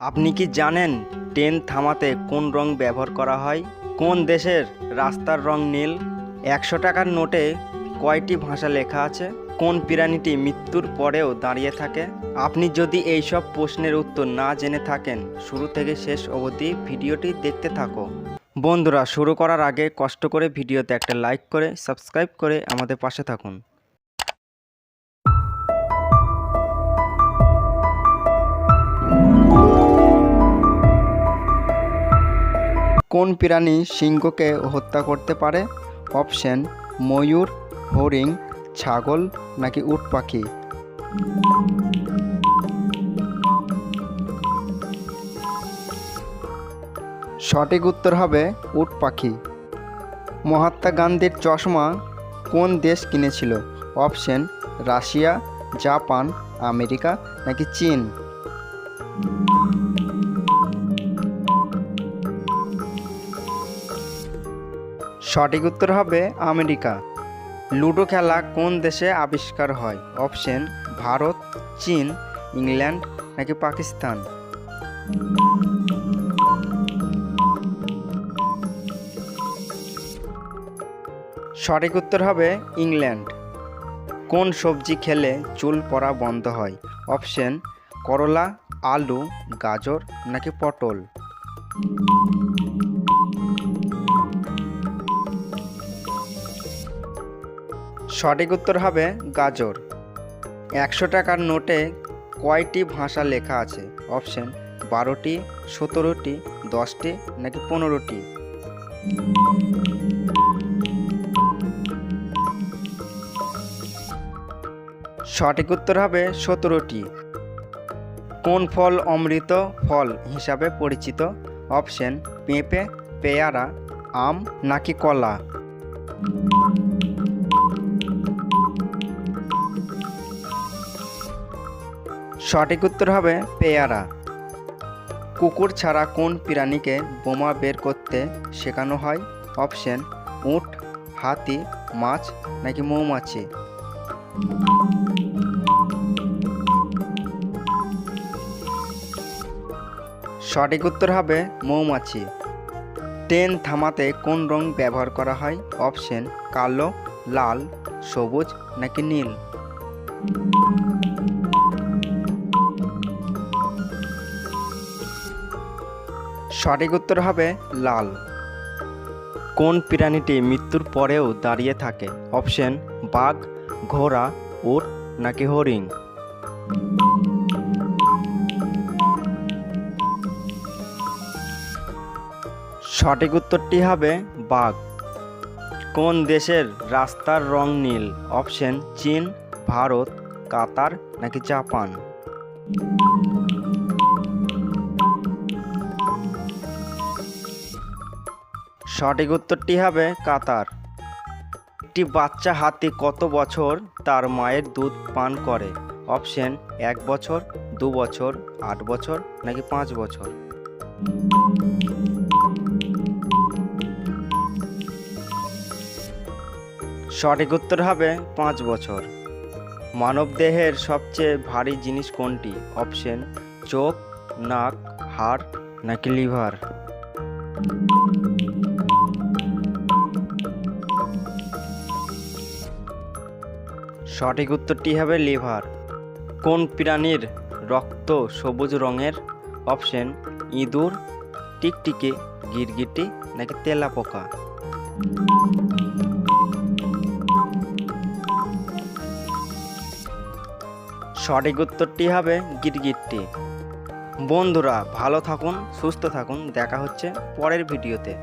আপনি কি জানেন ট্রেন থামাতে কোন রং ব্যবহার করা হয়? কোন দেশের রাস্তার রং নীল? একশো টাকার নোটে কয়টি ভাষা লেখা আছে? কোন প্রাণীটি মৃত্যুর পরেও দাঁড়িয়ে থাকে? আপনি যদি এই সব প্রশ্নের উত্তর না জেনে থাকেন, শুরু থেকে শেষ অবধি ভিডিওটি দেখতে থাকো। বন্ধুরা, শুরু করার আগে কষ্ট করে ভিডিওতে একটা লাইক করে, সাবস্ক্রাইব করে আমাদের পাশে থাকুন। কোন প্রাণী সিংহকে হত্যা করতে পারে? অপশন, ময়ূর, হরিণ, ছাগল নাকি উট পাখি? সঠিক উত্তর হবে উট পাখি। মহাত্মা গান্ধীর চশমা কোন দেশ কিনেছিল? অপশন, রাশিয়া, জাপান, আমেরিকা নাকি চীন? সঠিক উত্তর হবে আমেরিকা। লুডো খেলা কোন দেশে আবিষ্কার হয়? অপশন, ভারত, চীন, ইংল্যান্ড নাকি পাকিস্তান? সঠিক উত্তর হবে ইংল্যান্ড। কোন সবজি খেলে চুল পড়া বন্ধ হয়? অপশন, করলা, আলু, গাজর নাকি পটল? সঠিক উত্তর হবে গাজর। একশো টাকার নোটে কয়টি ভাষা লেখা আছে? অপশন, বারোটি, সতেরোটি, দশটি, নাকি পনেরোটি? সঠিক উত্তর হবে সতেরোটি। কোন ফল অমৃত ফল হিসাবে পরিচিত? অপশন, পেঁপে, পেয়ারা, আম, নাকি কলা? সঠিক উত্তর হবে পেয়ারা। কুকুর ছাড়া কোন প্রাণীকে বোমা বের করতে শেখানো হয়? অপশন, উট, হাতি, মাছ নাকি মৌমাছি? সঠিক উত্তর হবে মৌমাছি। ট্রেন থামাতে কোন রং ব্যবহার করা হয়? অপশন, কালো, লাল, সবুজ নাকি নীল? সঠিক উত্তর হবে লাল। কোন প্রাণীটি মৃত্যুর পরেও দাঁড়িয়ে থাকে? অপশন, বাঘ, ঘোড়া, উট, নাকি হরিণ? সঠিক উত্তরটি হবে বাঘ। কোন দেশের রাস্তার রং নীল? অপশন, চীন, ভারত, কাতার, নাকি জাপান? সঠিক উত্তরটি হবে কাতার। একটি বাচ্চা হাতি কত বছর তার মায়ের দুধ পান করে? অপশন, এক বছর, দু বছর, আট বছর নাকি পাঁচ বছর? সঠিক উত্তর হবে পাঁচ বছর। মানবদেহের সবচেয়ে ভারী জিনিস কোনটি? অপশন, চোখ, নাক, হাড় নাকি লিভার? সঠিক উত্তরটি হবে লিভার। কোন প্রাণীর রক্ত সবুজ রঙের? অপশন, ইঁদুর, টিকটিকি, গিরগিটি নাকি তেলাপোকা? সঠিক উত্তরটি হবে গিরগিট্টি। বন্ধুরা, ভালো থাকুন, সুস্থ থাকুন। দেখা হচ্ছে পরের ভিডিওতে।